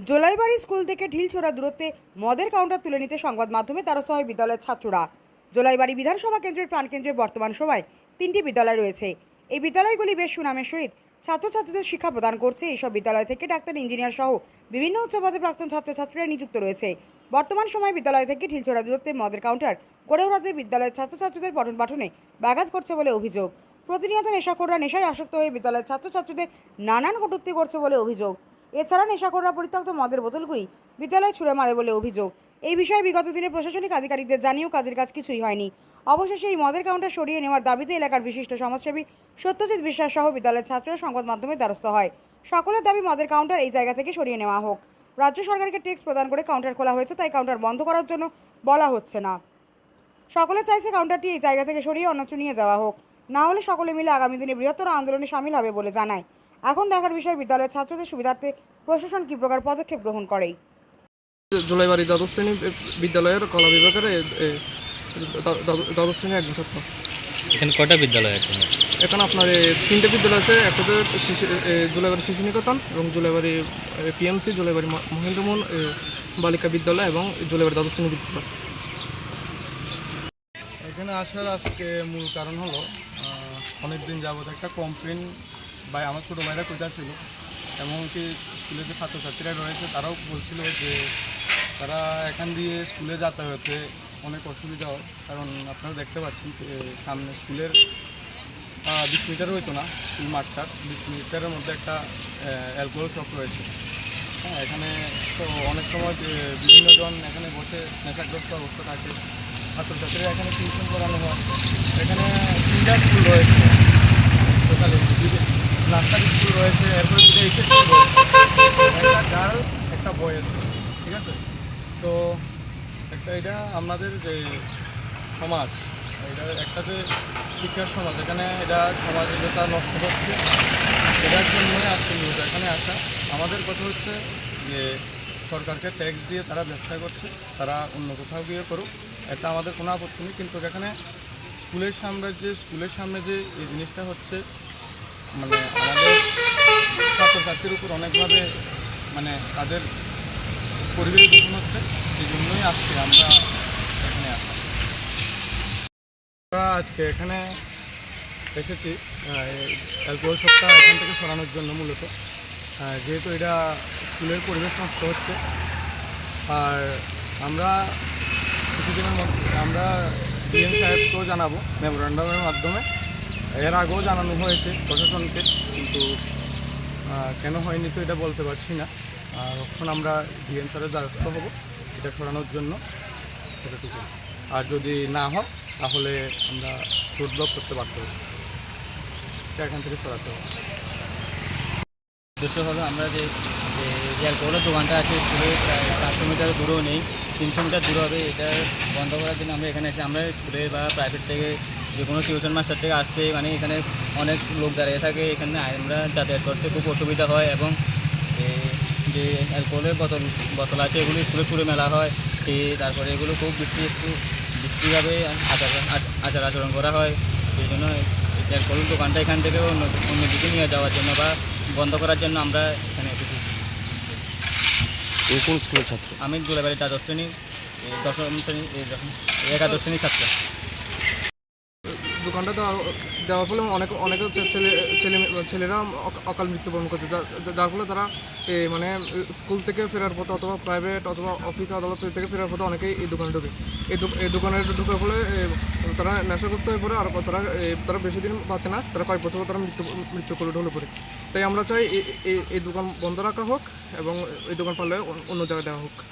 Jolaibari school থেকে ঢিলছোড়া দূরত্বে মদের কাউন্টার তুলে নিতে সংবাদ মাধ্যমে দ্বারস্থ হয় বিদ্যালয়ের ছাত্ররা। জোলাইবাড়ি বিধানসভা কেন্দ্রের প্রাণকেন্দ্রে বর্তমান সময় তিনটি বিদ্যালয় রয়েছে। এই বিদ্যালয়গুলি বেশ সুনামের সহিত ছাত্রছাত্রীদের শিক্ষা প্রদান করছে। এইসব বিদ্যালয় থেকে ডাক্তার, ইঞ্জিনিয়ার সহ বিভিন্ন উচ্চ পদে প্রাক্তন ছাত্রছাত্রীরা নিযুক্ত রয়েছে। বর্তমান সময় বিদ্যালয় থেকে ঢিলছোড়া দূরত্বে মদের কাউন্টার গড়ে ওঠাতে বিদ্যালয়ের ছাত্রছাত্রীদের পঠন পাঠনে ব্যাঘাত করছে বলে অভিযোগ। প্রতিনিয়ত নেশাখোররা নেশায় আসক্ত হয়ে বিদ্যালয়ের ছাত্রছাত্রীদের নানান কটূক্তি করছে বলে অভিযোগ। এছাড়া নেশাখোররা পরিত্যক্ত মদের বোতলগুলি বিদ্যালয়ে ছুড়ে মারে বলে অভিযোগ। এই বিষয়ে বিগত দিনে প্রশাসনিক আধিকারিকদের জানিয়েও কাজের কাজ কিছুই হয়নি। অবশেষে এই মদের কাউন্টার সরিয়ে নেওয়ার দাবিতে এলাকার বিশিষ্ট সমাজসেবী সত্যজিৎ বিশ্বাস সহ বিদ্যালয়ের ছাত্ররা সংবাদ মাধ্যমে দ্বারস্থ হয়। সকলের দাবি মদের কাউন্টার এই জায়গা থেকে সরিয়ে নেওয়া হোক। রাজ্য সরকারকে ট্যাক্স প্রদান করে কাউন্টার খোলা হয়েছে, তাই কাউন্টার বন্ধ করার জন্য বলা হচ্ছে না। সকলে চাইছে কাউন্টারটি এই জায়গা থেকে সরিয়ে অন্যত্র নিয়ে যাওয়া হোক। না হলে সকলে মিলে আগামী দিনে বৃহত্তর আন্দোলনে সামিল হবে বলে জানায়। এখন দেখার বিষয় বিদ্যালয়ের ছাত্রদের সুবিধার্থে প্রশাসন কী প্রকার পদক্ষেপ গ্রহণ করে জুলাইবাড়ি দ্বাদশ শ্রেণি বিদ্যালয়ের কলা বিভাগের দ্বাদশ শ্রেণির একজন ছাত্র। এখানে কয়টা বিদ্যালয় আছে? এখানে আপনার তিনটে বিদ্যালয় আছে একটাতে শিশু জুলাইবাড়ি শিশু নিকেতন এবং জুলাইবাড়ি পিএমসি জুলাইবাড়ি মহেন্দ্রমোহন বালিকা বিদ্যালয় এবং জুলাইবাড়ি দ্বাদশ শ্রেণি বিদ্যালয়। এখানে আসার আজকে মূল কারণ হলো অনেক দিন যাবত একটা কমপ্লেন বা আমার ছোটো ভাইরা কোথা ছিল? এমনকি স্কুলে যে ছাত্রছাত্রীরা রয়েছে, তারাও বলছিল যে তারা এখান দিয়ে স্কুলে যাতায়াতে অনেক অসুবিধা হয়। কারণ আপনারা দেখতে পাচ্ছেন যে সামনে স্কুলের বিশ মিটার হইতো না স্কুল মাঠটা। বিশ মিটারের মধ্যে একটা অ্যালকোহল শপ রয়েছে। হ্যাঁ এখানে তো অনেক সময় বিভিন্ন জন এখানে বসে নেশাগ্রস্ত অবস্থা থাকে। ছাত্রছাত্রীরা এখানে টিউশন করানো হয়। এখানে তিনটা স্কুল রয়েছে। নার্সারি স্কুল রয়েছে এরপরে দুটো এইচএস স্কুল একটা গার্ল একটা বয়েজ ঠিক আছে? তো একটা এটা আমাদের যে সমাজ, এটা একটা যে শিক্ষার সমাজ, এখানে এটা সমাজে যেটা নষ্ট হচ্ছে, এটার জন্যই আজকে নিউজ এখানে আসা। আমাদের কথা হচ্ছে যে সরকারকে ট্যাক্স দিয়ে তারা ব্যবসা করছে, তারা অন্য কোথাও গিয়ে করুক এটা আমাদের কোনো আপত্তি নেই, কিন্তু এখানে স্কুলের সামনে যে, স্কুলের সামনে যে এই জিনিসটা হচ্ছে মানে ছাত্রছাত্রীর উপর অনেকভাবে মানে তাদের পরিবেশ দূষণ হচ্ছে এই জন্যই আজকে আমরা এখানে আসা আমরা আজকে এখানে এসেছি অ্যালকোহল শপটা এখান থেকে সরানোর জন্য মূলত। যেহেতু এটা স্কুলের পরিবেশ নষ্ট হচ্ছে, আর আমরা কিছুদিনের মধ্যে, আমরা ডিএম সাহেবকেও জানাব মেমোরান্ডামের মাধ্যমে। এর আগেও জানানো হয়েছে প্রশাসনকে, কিন্তু কেন হয়নি তো এটা বলতে পারছি না। তখন আমরা ডিএম স্যারের দ্বারস্থ হব, এটা সরানোর জন্য। আর যদি না হয়, তাহলে আমরা রোড ব্লক করতে বাধ্য এটা এখান থেকে সরাতে হবে। উদ্দেশ্য হলো আমরা যে, যে- অ্যালকোহলের দোকানটা আছে স্কুলে প্রায় চারশো মিটার দূরেও নেই, তিনশো মিটার দূর হবে, এটা বন্ধ করার জন্য আমরা এখানে এসে, আমরা স্কুলে বা প্রাইভেট থেকে যে কোনো টিউশন মাস্টার থেকে আসতে মানে এখানে অনেক লোক দাঁড়িয়ে থাকে এখানে আমরা যাতায়াত করতে খুব অসুবিধা হয় এবং যে অ্যালকোহলের বোতল বোতল আছে এগুলো স্কুলে ছুড়ে মেলা হয়। সে তারপরে এগুলো খুব বেশি একটু বিশ্রীভাবে আচার আচার আচরণ করা হয়। সেই জন্য অ্যালকোহল দোকানটা এখান থেকে অন্য অন্যদিকে নিয়ে যাওয়ার জন্য বা বন্ধ করার জন্য আমরা এখানে এসেছি। কোন স্কুলের ছাত্র? আমি জুলাইবাড়ি দ্বাদশ শ্রেণি দশম শ্রেণি একাদশ শ্রেণির ছাত্র। দোকানটা দেওয়া- দেওয়ার ফলে অনেক অনেক ছেলে ছেলে, ছেলেরা অক- অকাল মৃত্যুবরণ করছে। যার ফলে তারা মানে স্কুল থেকে ফেরার পথে অথবা প্রাইভেট অথবা অফিস আদালত থেকে ফেরার পথে অনেকেই এই দোকানে ঢুকে। এই দোকানে ঢোকার ফলে তারা নেশাগ্রস্ত হয়ে পড়ে আর তারা তারা বেশি দিন বাঁচে না। তারা কয়েক বছর তারা মৃত্যু মৃত্যু করে ঢলে পড়ে। তাই আমরা চাই এই দোকান বন্ধ রাখা হোক এবং এই দোকান পারলে অন্য জায়গায় দেওয়া হোক।